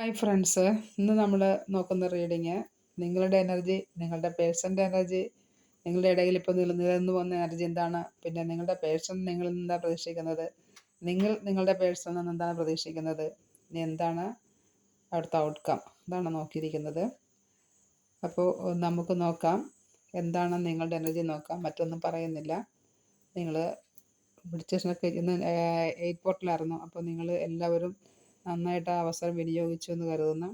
Hi friends ഇന്ന് നമ്മൾ നോക്കുന്ന റീഡിങ് നിങ്ങളുടെ എനർജി നിങ്ങളുടെ പേഴ്സന്റെ എനർജി നിങ്ങളുടെ ഇടയിൽ ഇപ്പോൾ നില നിലനിന്ന് വന്ന എനർജി എന്താണ്? പിന്നെ നിങ്ങളുടെ പേഴ്സൺ നിങ്ങളിൽ നിന്ന് എന്താ പ്രതീക്ഷിക്കുന്നത്? നിങ്ങൾ നിങ്ങളുടെ പേഴ്സൺ നിന്ന് എന്താണ് പ്രതീക്ഷിക്കുന്നത്? ഇനി എന്താണ് അവിടുത്തെ ഔട്ട്കം ഇതാണ് നോക്കിയിരിക്കുന്നത്. അപ്പോൾ നമുക്ക് നോക്കാം. എന്താണ് നിങ്ങളുടെ എനർജി നോക്കാം. മറ്റൊന്നും പറയുന്നില്ല. നിങ്ങൾ മെഡിറ്റേഷനൊക്കെ ഇന്ന് എയ്റ്റ് അപ്പോൾ നിങ്ങൾ എല്ലാവരും നന്നായിട്ട് ആ അവസരം വിനിയോഗിച്ചു എന്ന് കരുതുന്നു.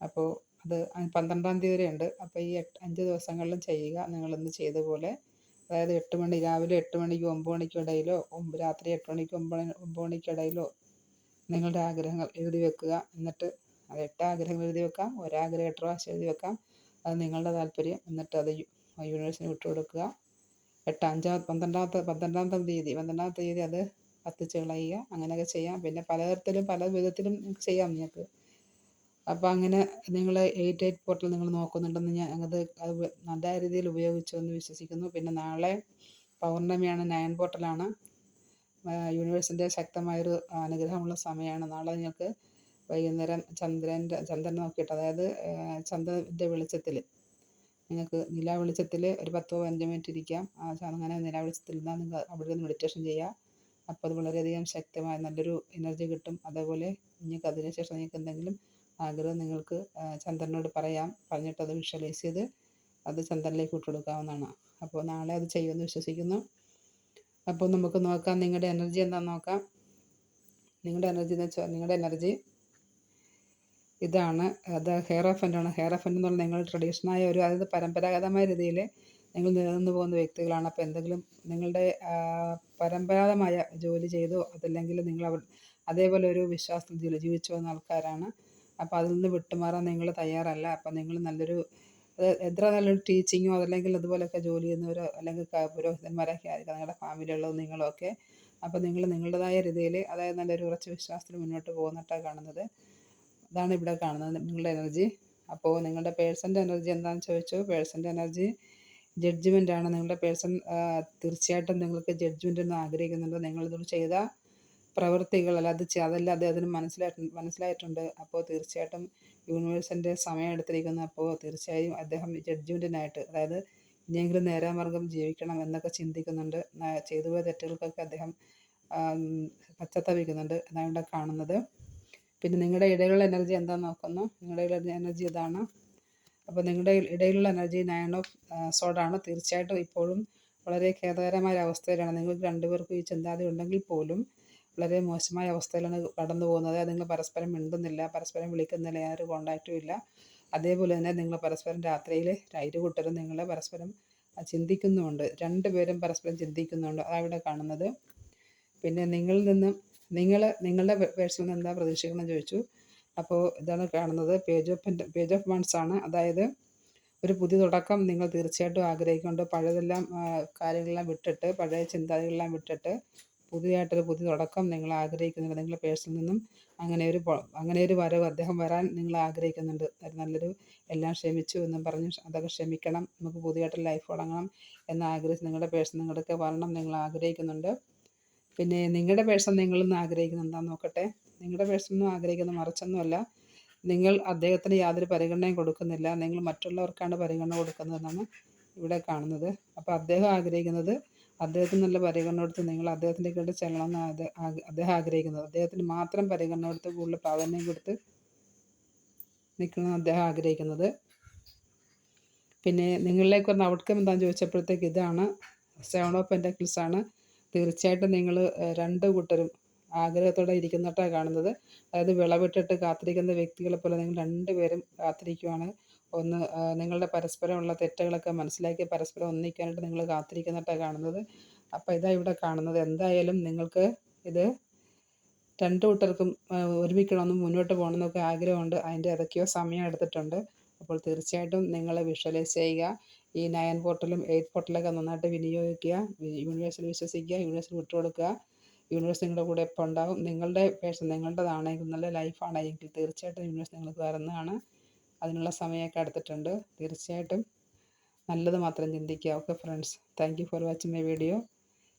അപ്പോൾ അത് പന്ത്രണ്ടാം തീയതി വരെ ഉണ്ട് അപ്പോൾ ഈ എട്ട് അഞ്ച് ദിവസങ്ങളിലും ചെയ്യുക. നിങ്ങളിന്ന് ചെയ്ത പോലെ അതായത് എട്ട് മണി രാവിലെ എട്ട് മണിക്ക് ഒമ്പത് മണിക്ക് ഇടയിലോ രാത്രി എട്ട് മണിക്ക് ഒമ്പത് ഒമ്പത് മണിക്ക് ഇടയിലോ നിങ്ങളുടെ ആഗ്രഹങ്ങൾ എഴുതി വെക്കുക. എന്നിട്ട് അത് എട്ട് ആഗ്രഹങ്ങൾ എഴുതി വെക്കാം. ഒരാഗ്രഹം എട്ട് പ്രാവശ്യം എഴുതി വെക്കാം. അത് നിങ്ങളുടെ താല്പര്യം. എന്നിട്ട് അത് യൂണിവേഴ്സിന് വിട്ടുകൊടുക്കുക. എട്ട് അഞ്ചാം പന്ത്രണ്ടാമത്തെ പന്ത്രണ്ടാമത്തെ തീയതി. പന്ത്രണ്ടാമത്തെ തീയതി അത് കത്തിച്ച് കളയുക അങ്ങനെയൊക്കെ ചെയ്യാം. പിന്നെ പലതരത്തിലും പല വിധത്തിലും ചെയ്യാം നിങ്ങൾക്ക് അപ്പോൾ അങ്ങനെ നിങ്ങൾ എയ്റ്റ് എയ്റ്റ് പോർട്ടൽ നിങ്ങൾ നോക്കുന്നുണ്ടെന്ന് ഞാൻ അത് അത് നല്ല രീതിയിൽ ഉപയോഗിച്ചു എന്ന് വിശ്വസിക്കുന്നു. പിന്നെ നാളെ പൗർണമിയാണ് നയൻ പോർട്ടലാണ് യൂണിവേഴ്സിന്റെ ശക്തമായൊരു അനുഗ്രഹമുള്ള സമയമാണ് നാളെ നിങ്ങൾക്ക് വൈകുന്നേരം ചന്ദ്രന്റെ ചന്ദ്രൻ നോക്കിയിട്ട് അതായത് ചന്ദ്രന്റെ വെളിച്ചത്തിൽ നിങ്ങൾക്ക് നിലാ വെളിച്ചത്തിൽ ഒരു പത്തോ പതിനഞ്ചോ മിനിറ്റ് ഇരിക്കാം. ആ അങ്ങനെ നിലാ വെളിച്ചത്തിൽ നിന്നാൽ നിങ്ങൾ അവിടെ നിന്ന് മെഡിറ്റേഷൻ ചെയ്യുക അപ്പോൾ അത് വളരെയധികം ശക്തമായ നല്ലൊരു എനർജി കിട്ടും. അതേപോലെ നിങ്ങൾക്ക് അതിന് ശേഷം നിങ്ങൾക്ക് എന്തെങ്കിലും ആഗ്രഹം നിങ്ങൾക്ക് ചന്ദ്രനോട് പറയാം. പറഞ്ഞിട്ട് അത് വിഷ്വലൈസ് ചെയ്ത് അത് ചന്ദ്രനിലേക്ക് വിട്ടുകൊടുക്കാവുന്നതാണ് അപ്പോൾ നാളെ അത് ചെയ്യുമെന്ന് വിശ്വസിക്കുന്നു. അപ്പോൾ നമുക്ക് നോക്കാം നിങ്ങളുടെ എനർജി എന്താണെന്ന് നോക്കാം. നിങ്ങളുടെ എനർജി എന്ന് വെച്ചാൽ നിങ്ങളുടെ എനർജി ഇതാണ്. അത് ഹെയർ ഓഫ് ആണ്. ഹെയർ ഓഫ് എന്ന് പറഞ്ഞാൽ നിങ്ങൾ ട്രഡീഷണലായ ഒരു അതായത് പരമ്പരാഗതമായ രീതിയിൽ നിങ്ങൾ നിലനിന്ന് പോകുന്ന വ്യക്തികളാണ്. അപ്പോൾ എന്തെങ്കിലും നിങ്ങളുടെ പരമ്പരാഗതമായ ജോലി ചെയ്തോ അതല്ലെങ്കിൽ നിങ്ങൾ അതേപോലെ ഒരു വിശ്വാസത്തിൽ ജീവിച്ചു വന്ന ആൾക്കാരാണ്. അപ്പോൾ അതിൽ നിന്ന് വിട്ടുമാറാൻ നിങ്ങൾ തയ്യാറല്ല. അപ്പോൾ നിങ്ങൾ നല്ലൊരു എത്ര നല്ലൊരു ടീച്ചിങ്ങോ അതല്ലെങ്കിൽ അതുപോലെയൊക്കെ ജോലി ചെയ്യുന്നവരോ അല്ലെങ്കിൽ പുരോഹിതന്മാരൊക്കെ ആയിരിക്കും നിങ്ങളുടെ ഫാമിലിയുള്ളത് നിങ്ങളൊക്കെ. അപ്പോൾ നിങ്ങൾ നിങ്ങളുടേതായ രീതിയിൽ അതായത് നല്ലൊരു ഉറച്ച വിശ്വാസത്തിൽ മുന്നോട്ട് പോകുന്നിട്ടാണ് കാണുന്നത്. അതാണ് ഇവിടെ കാണുന്നത് നിങ്ങളുടെ എനർജി. അപ്പോൾ നിങ്ങളുടെ പേഴ്സന്റെ എനർജി എന്താണെന്ന് ചോദിച്ചു. പേഴ്സന്റെ എനർജി ജഡ്ജ്മെന്റ് ആണ്. നിങ്ങളുടെ പേഴ്സൺ തീർച്ചയായിട്ടും നിങ്ങൾക്ക് ജഡ്ജ്മെന്റ് എന്ന് ആഗ്രഹിക്കുന്നുണ്ട്. നിങ്ങളിത് ചെയ്ത പ്രവൃത്തികൾ അല്ല അത് അതല്ല അദ്ദേഹത്തിന് മനസ്സിലായിട്ട് മനസ്സിലായിട്ടുണ്ട്. അപ്പോൾ തീർച്ചയായിട്ടും യൂണിവേഴ്സിന്റെ സമയം എടുത്തിരിക്കുന്നു. അപ്പോൾ തീർച്ചയായും അദ്ദേഹം ജഡ്ജ്മെന്റിനായിട്ട് അതായത് ഇനിയെങ്കിലും നേരാമാർഗം ജീവിക്കണം എന്നൊക്കെ ചിന്തിക്കുന്നുണ്ട്. ചെയ്തു പോയ തെറ്റുകൾക്കൊക്കെ അദ്ദേഹം പശ്ചാത്തപിക്കുന്നുണ്ട് എന്നാണ് ഇവിടെ കാണുന്നത്. പിന്നെ നിങ്ങളുടെ ഇടയിലുള്ള എനർജി എന്താണെന്ന് നോക്കുന്നു. നിങ്ങളുടെ ഇടയിലുള്ള എനർജി ഇതാണ്. അപ്പോൾ നിങ്ങളുടെ ഇടയിലുള്ള എനർജി നയൻ ഓഫ് സോഡാണ് തീർച്ചയായിട്ടും ഇപ്പോഴും വളരെ ഖേദകരമായ അവസ്ഥയിലാണ്. നിങ്ങൾ രണ്ടുപേർക്കും ഈ ചിന്താതി ഉണ്ടെങ്കിൽ പോലും വളരെ മോശമായ അവസ്ഥയിലാണ് കടന്നു പോകുന്നത്. നിങ്ങൾ പരസ്പരം മിണ്ടുന്നില്ല പരസ്പരം വിളിക്കുന്നില്ല യാതൊരു കോണ്ടാക്റ്റും ഇല്ല. അതേപോലെ തന്നെ നിങ്ങൾ പരസ്പരം രാത്രിയിൽ രൈര് കൂട്ടരും നിങ്ങൾ പരസ്പരം ചിന്തിക്കുന്നുമുണ്ട്. രണ്ടുപേരും പരസ്പരം ചിന്തിക്കുന്നുണ്ട്. അതാണ് കാണുന്നത്. പിന്നെ നിങ്ങളിൽ നിന്ന് നിങ്ങൾ നിങ്ങളുടെ പേഴ്സണിൽ നിന്ന് എന്താ പ്രതീക്ഷിക്കണം ചോദിച്ചു. അപ്പോൾ ഇതാണ് കാണുന്നത്. Page of page of wands ആണ്. അതായത് ഒരു പുതിയ തുടക്കം നിങ്ങൾ തീർച്ചയായിട്ടും ആഗ്രഹിക്കുന്നുണ്ട്. പഴയതെല്ലാം കാര്യങ്ങളെല്ലാം വിട്ടിട്ട് പഴയ ചിന്താഗതികളെല്ലാം വിട്ടിട്ട് പുതിയതായിട്ടൊരു പുതിയ തുടക്കം നിങ്ങൾ ആഗ്രഹിക്കുന്നുണ്ട്. നിങ്ങളുടെ പേഴ്സിൽ നിന്നും അങ്ങനെ ഒരു അങ്ങനെ ഒരു വരവ് അദ്ദേഹം വരാൻ നിങ്ങൾ ആഗ്രഹിക്കുന്നുണ്ട്. നല്ലൊരു എല്ലാം ക്ഷമിച്ചു എന്നും പറഞ്ഞ് അതൊക്കെ ക്ഷമിക്കണം. നമുക്ക് പുതിയതായിട്ട് ലൈഫ് തുടങ്ങണം എന്ന് ആഗ്രഹിച്ച് നിങ്ങളുടെ പേഴ്സൺ നിങ്ങളുടെ വരണം നിങ്ങൾ ആഗ്രഹിക്കുന്നുണ്ട്. പിന്നെ നിങ്ങളുടെ പേഴ്സൺ ആഗ്രഹിക്കുന്നത് എന്താണെന്ന് നോക്കട്ടെ. നിങ്ങളുടെ പേഴ്സണൊന്നും ആഗ്രഹിക്കുന്ന മറിച്ചൊന്നുമല്ല. നിങ്ങൾ അദ്ദേഹത്തിന് യാതൊരു പരിഗണനയും കൊടുക്കുന്നില്ല. നിങ്ങൾ മറ്റുള്ളവർക്കാണ് പരിഗണന കൊടുക്കുന്നതെന്നാണ് ഇവിടെ കാണുന്നത്. അപ്പോൾ അദ്ദേഹം ആഗ്രഹിക്കുന്നത് അദ്ദേഹത്തിന് നല്ല പരിഗണന കൊടുത്ത് നിങ്ങൾ അദ്ദേഹത്തിന്റെ കീഴിൽ ചെല്ലണമെന്ന് അദ്ദേഹം ആഗ്രഹിക്കുന്നത്. അദ്ദേഹത്തിന് മാത്രം പരിഗണന കൊടുത്ത് കൂടുതൽ പ്രാധാന്യം കൊടുത്ത് നിൽക്കണമെന്ന് അദ്ദേഹം ആഗ്രഹിക്കുന്നത്. പിന്നെ നിങ്ങളിലേക്ക് വന്ന ഔട്ട്കം എന്താണെന്ന് ചോദിച്ചപ്പോഴത്തേക്ക് ഇതാണ്. സെവൻ ഓഫ് പെന്റക്കിൾസ് ആണ്. തീർച്ചയായിട്ടും നിങ്ങൾ രണ്ട് കൂട്ടരും ആഗ്രഹത്തോടെ ഇരിക്കുന്നിട്ടാണ് കാണുന്നത്. അതായത് വിളവിട്ടിട്ട് കാത്തിരിക്കുന്ന വ്യക്തികളെ പോലെ നിങ്ങൾ രണ്ടുപേരും കാത്തിരിക്കുവാണ്. ഒന്ന് നിങ്ങളുടെ പരസ്പരമുള്ള തെറ്റുകളൊക്കെ മനസ്സിലാക്കി പരസ്പരം ഒന്നിക്കാനായിട്ട് നിങ്ങൾ കാത്തിരിക്കുന്നിട്ടാണ് കാണുന്നത്. അപ്പോൾ ഇതാ ഇവിടെ കാണുന്നത്. എന്തായാലും നിങ്ങൾക്ക് ഇത് രണ്ട് കൂട്ടർക്കും ഒരുമിക്കണമെന്നും മുന്നോട്ട് പോകണമെന്നൊക്കെ ആഗ്രഹമുണ്ട്. അതിന്റെ ഏതൊക്കെയോ സമയം എടുത്തിട്ടുണ്ട്. അപ്പോൾ തീർച്ചയായിട്ടും നിങ്ങൾ വിഷ്വലൈസ് ചെയ്യുക ഈ നയൻ പോർട്ടലും എയ്റ്റ് പോർട്ടലൊക്കെ നന്നായിട്ട് വിനിയോഗിക്കുക. യൂണിവേഴ്സിൽ വിശ്വസിക്കുക. യൂണിവേഴ്സിൽ വിട്ടുകൊടുക്കുക. യൂണിവേഴ്സ് നിങ്ങളുടെ കൂടെ എപ്പോൾ ഉണ്ടാകും നിങ്ങളുടെ പേഴ്സൺ നിങ്ങളുടേതാണെങ്കിൽ നല്ല ലൈഫാണെങ്കിൽ തീർച്ചയായിട്ടും യൂണിവേഴ്സ് നിങ്ങൾക്ക് തരുന്നതാണ്. അതിനുള്ള സമയമൊക്കെ എടുത്തിട്ടുണ്ട്. തീർച്ചയായിട്ടും നല്ലത് മാത്രം ചിന്തിക്കുക. Okay friends thank you for watching my video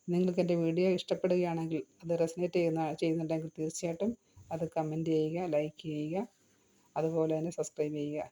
നിങ്ങൾക്ക് എന്റെ വീഡിയോ ഇഷ്ടപ്പെടുകയാണെങ്കിൽ അത് റെസിനേറ്റ് ചെയ്യുന്ന ചെയ്യുന്നുണ്ടെങ്കിൽ തീർച്ചയായിട്ടും അത് കമന്റ് ചെയ്യുക ലൈക്ക് ചെയ്യുക. അതുപോലെ തന്നെ സബ്സ്ക്രൈബ് ചെയ്യുക.